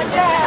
Again.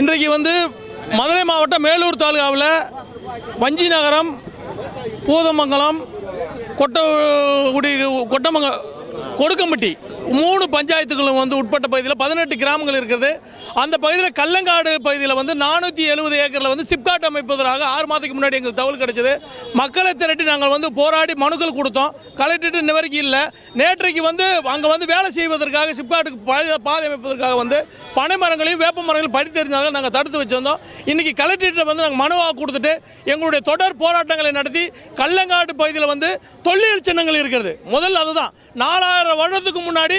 இன்றைக்கு வந்து மதுரை மாவட்டம் மேலூர் தாலுகாவில் வஞ்சி நகரம் பூதமங்கலம் கொட்டகுடி கொட்டமங்க கொடுக்கம்பட்டி மூணு பஞ்சாயத்துகளும் வந்து உட்பட்ட பகுதியில் பதினெட்டு கிராமங்கள் இருக்கிறது அந்த பகுதியில் கல்லங்காடு பகுதியில் வந்து நானூற்றி எழுபது ஏக்கரில் வந்து சிப்காட் அமைப்பதற்காக ஆறு மாதத்துக்கு முன்னாடி எங்களுக்கு தகவல் கிடைச்சது. மக்களை திரட்டி நாங்கள் வந்து போராடி மனுக்கள் கொடுத்தோம். கலெக்டர் இன்ன வரைக்கும் இல்லை. நேற்றைக்கு வந்து அங்கே வந்து வேலை செய்வதற்காக சிப்காட்டுக்கு பாதை பாதை அமைப்பதற்காக வந்து பனை மரங்களையும் வேப்ப மரங்களையும் படித்தெறிஞ்சாலும் நாங்கள் தடுத்து வச்சிருந்தோம். இன்றைக்கி கலெக்டர்கிட்ட வந்து நாங்கள் மனுவாக கொடுத்துட்டு எங்களுடைய தொடர் போராட்டங்களை நடத்தி கல்லங்காடு பகுதியில் வந்து தொல்லியல் சின்னங்கள் இருக்கிறது. முதல்ல அதுதான். நாலாயிரம் வருடத்துக்கு முன்னாடி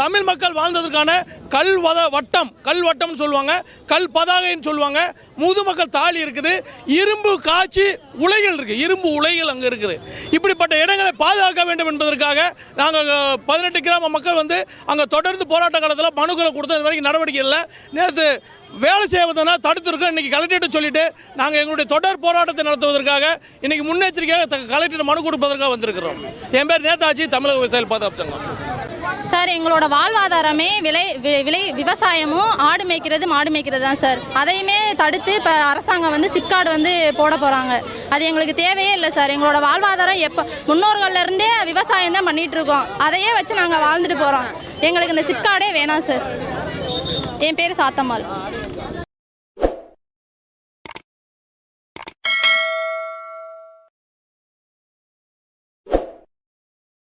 தமிழ் மக்கள் வாழ்ந்ததற்கான கல் வத வட்டம் கல் வட்டம்னு சொல்லுவாங்க கல் பதாகைன்னு சொல்லுவாங்க முதுமக்கள் தாலி இருக்குது இரும்பு காய்ச்சி உலைகள் இருக்குது இரும்பு உலைகள் அங்கே இருக்குது. இப்படிப்பட்ட இடங்களை பாதுகாக்க வேண்டும் என்பதற்காக நாங்கள் பதினெட்டு கிராம மக்கள் வந்து அங்கே தொடர்ந்து போராட்ட காலத்தில் மனுக்களை கொடுத்து இது வரைக்கும் நடவடிக்கை இல்லை. நேற்று வேலை செய்வதனா தடுத்திருக்கோம் இன்றைக்கி கலெக்டர்கிட்ட சொல்லிவிட்டு நாங்கள் எங்களுடைய தொடர் போராட்டத்தை நடத்துவதற்காக இன்றைக்கி முன்னெச்சரிக்கையாக கலெக்டர் மனு கொடுப்பதற்காக வந்திருக்கிறோம். என் பேர் நேதாஜி தமிழக விவசாயிகள் பாதுகாப்பு சங்கம். சார் எங்களோட வாழ்வாதாரமே விலை வி- விலை விவசாயமும் ஆடு மேய்க்கிறது மாடு மேய்க்கிறது தான் சார். அதையுமே தடுத்து இப்போ அரசாங்கம் வந்து சிப்கார்டு வந்து போட போகிறாங்க அது எங்களுக்கு தேவையே இல்லை சார். எங்களோட வாழ்வாதாரம் எப்போ முன்னோர்கள்ல இருந்தே விவசாயம் தான் பண்ணிட்டு இருக்கோம் அதையே வச்சு நாங்கள் வாழ்ந்துட்டு போகிறோம் எங்களுக்கு இந்த சிப்கார்டே வேணாம் சார். என் பேர் சாத்தம்மாள்.